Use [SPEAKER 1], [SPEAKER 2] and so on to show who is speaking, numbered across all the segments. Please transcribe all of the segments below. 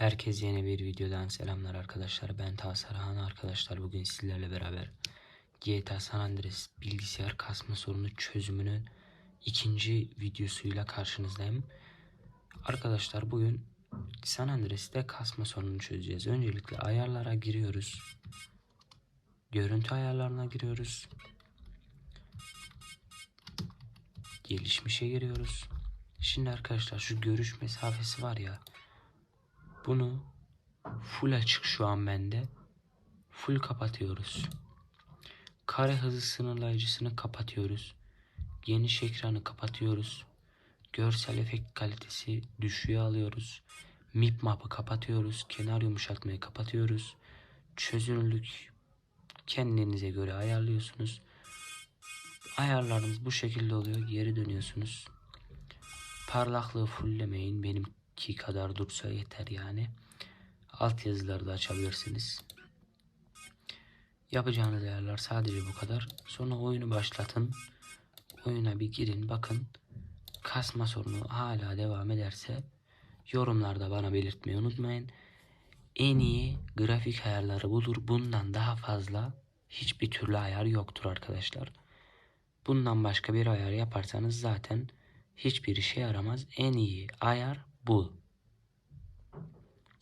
[SPEAKER 1] Herkese yeni bir videodan selamlar arkadaşlar. Ben Tasarhan arkadaşlar. Bugün sizlerle beraber GTA San Andreas bilgisayar kasma sorunu çözümünün ikinci videosuyla karşınızdayım. Arkadaşlar bugün San Andreas'te kasma sorununu çözeceğiz. Öncelikle ayarlara giriyoruz. Görüntü ayarlarına giriyoruz. Gelişmişe giriyoruz. Şimdi arkadaşlar şu görüş mesafesi var ya. Bunu full açık şu an bende. Full kapatıyoruz. Kare hızı sınırlayıcısını kapatıyoruz. Geniş ekranı kapatıyoruz. Görsel efekt kalitesi düşüğe alıyoruz. MIP map'ı kapatıyoruz. Kenar yumuşatmayı kapatıyoruz. Çözünürlük kendinize göre ayarlıyorsunuz. Ayarlarınız bu şekilde oluyor. Geri dönüyorsunuz. Parlaklığı fulllemeyin. Benimki kadar dursa yeter yani. Alt yazıları da açabilirsiniz. Yapacağınız ayarlar sadece bu kadar. Sonra oyunu başlatın. Oyuna bir girin bakın. Kasma sorunu hala devam ederse yorumlarda bana belirtmeyi unutmayın. En iyi grafik ayarları budur. Bundan daha fazla hiçbir türlü ayar yoktur arkadaşlar. Bundan başka bir ayar yaparsanız zaten hiçbir işe yaramaz. En iyi ayar bu.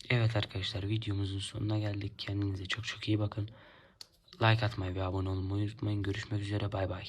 [SPEAKER 1] Evet arkadaşlar videomuzun sonuna geldik. Kendinize çok çok iyi bakın. Like atmayı ve abone olmayı unutmayın. Görüşmek üzere bay bay.